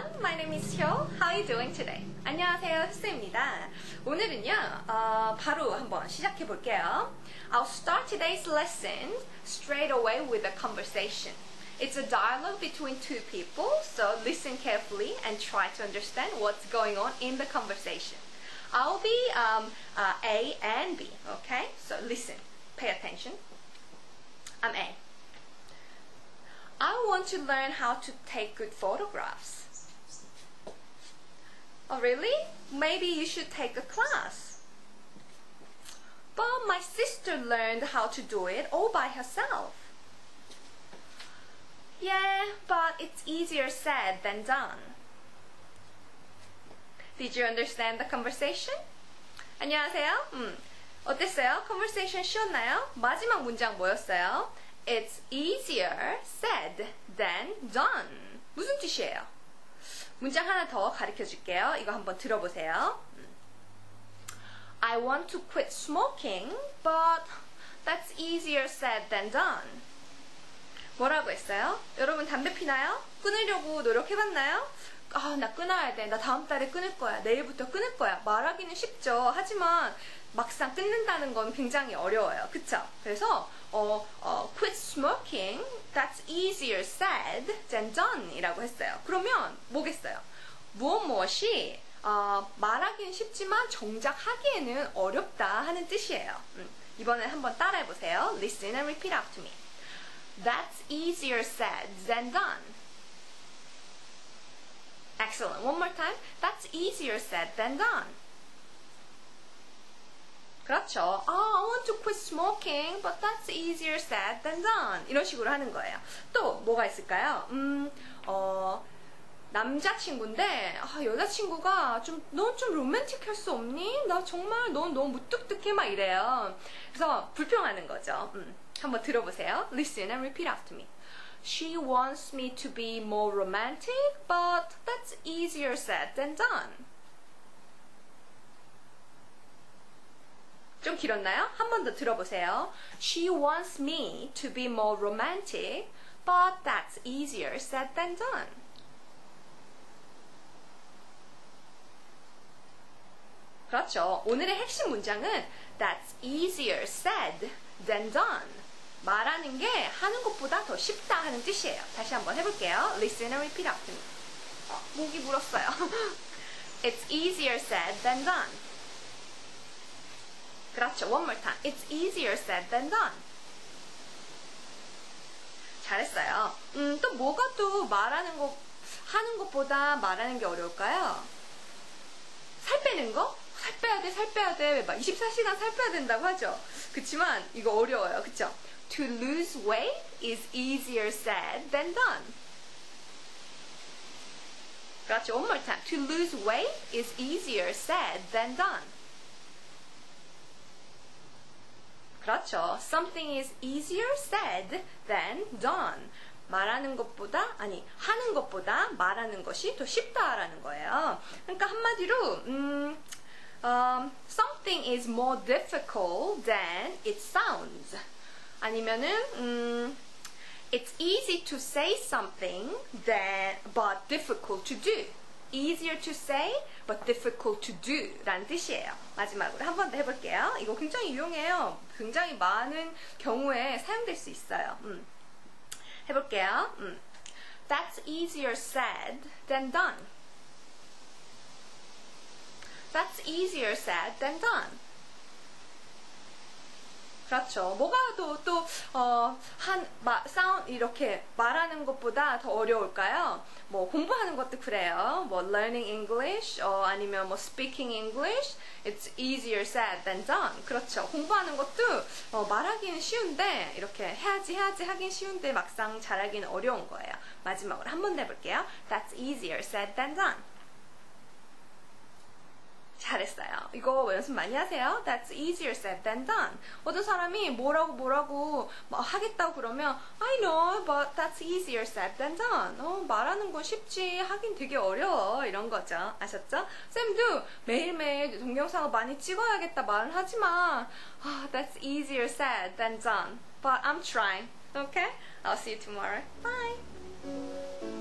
everyone. My name is Hyo. How are you doing today? 안녕하세요, 혜수입니다. 오늘은요, 어, 바로 한번 시작해 볼게요. I'll start today's lesson straight away with a conversation. It's a dialogue between two people, so listen carefully and try to understand what's going on in the conversation. I'll be um, uh, A and B, okay? So listen, pay attention. I'm A. I want to learn how to take good photographs. Oh, really? Maybe you should take a class. But my sister learned how to do it all by herself. Yeah, but it's easier said than done. Did you understand the conversation? 안녕하세요. 음, 어땠어요? conversation 쉬웠나요? 마지막 문장 뭐였어요? It's easier said than done. 무슨 뜻이에요? 문장 하나 더 가르쳐 줄게요. 이거 한번 들어보세요. I want to quit smoking, but that's easier said than done. 뭐라고 했어요? 여러분 담배 피나요? 끊으려고 노력해봤나요? 아, 나 끊어야 돼. 나 다음 달에 끊을 거야. 내일부터 끊을 거야. 말하기는 쉽죠. 하지만 막상 끊는다는 건 굉장히 어려워요. 그쵸? 그래서 어, 어, quit smoking, that's easier said than done 이라고 했어요. 그러면 뭐겠어요? 무엇 무엇이 어, 말하기는 쉽지만 정작 하기에는 어렵다 하는 뜻이에요. 음, 이번엔 한번 따라해보세요. Listen and repeat after me. That's easier said than done. Excellent. One more time. That's easier said than done. 그렇죠. 아, I want to quit smoking, but that's easier said than done. 이런 식으로 하는 거예요. 또 뭐가 있을까요? 음, 어, 남자친구인데 아, 여자친구가 좀 넌 좀 로맨틱할 수 없니? 나 정말 넌 너무 무뚝뚝해 막 이래요. 그래서 불평하는 거죠. 음, 한번 들어보세요. Listen and repeat after me. She wants me to be more romantic, but that's easier said than done. 좀 길었나요? 한 번 더 들어보세요. She wants me to be more romantic, but that's easier said than done. 그렇죠. 오늘의 핵심 문장은 That's easier said than done. 말하는 게 하는 것보다 더 쉽다 하는 뜻이에요. 다시 한번 해볼게요. Listen and repeat after me. 어, 목이 물었어요. It's easier said than done. 그렇죠. One more time. It's easier said than done. 잘했어요. 음, 또 뭐가 또 말하는 거, 하는 것보다 말하는 게 어려울까요? 살 빼는 거? 살 빼야 돼, 살 빼야 돼. 막 24시간 살 빼야 된다고 하죠. 그치만 이거 어려워요. 그쵸? To lose weight is easier said than done. 그렇죠. One more time. To lose weight is easier said than done. 그렇죠. Something is easier said than done. 말하는 것보다 아니 하는 것보다 말하는 것이 더 쉽다라는 거예요. 그러니까 한마디로 음, um, something is more difficult than it sounds. 아니면은 음, it's easy to say something than but difficult to do. easier to say but difficult to do 라는 뜻이에요. 마지막으로 한 번 더 해볼게요. 이거 굉장히 유용해요. 굉장히 많은 경우에 사용될 수 있어요. 음. 해볼게요. 음. That's easier said than done. That's easier said than done. 그렇죠. 뭐가 또, 또, 어, 한, 마, 사운, 이렇게 말하는 것보다 더 어려울까요? 뭐, 공부하는 것도 그래요. 뭐, learning English, 어, 아니면 뭐, speaking English, it's easier said than done. 그렇죠. 공부하는 것도, 어, 말하기는 쉬운데, 이렇게 해야지, 해야지 하긴 쉬운데, 막상 잘하기는 어려운 거예요. 마지막으로 한번더 해볼게요. That's easier said than done. 잘했어요. 이거 연습 많이 하세요. That's easier said than done. 어떤 사람이 뭐라고 뭐라고 뭐 하겠다고 그러면 I know, but that's easier said than done. 어, 말하는 건 쉽지 하긴 되게 어려워 이런 거죠. 아셨죠? 쌤도 매일매일 동영상을 많이 찍어야겠다 말은 하지만 아, that's easier said than done. But I'm trying. Okay? I'll see you tomorrow. Bye.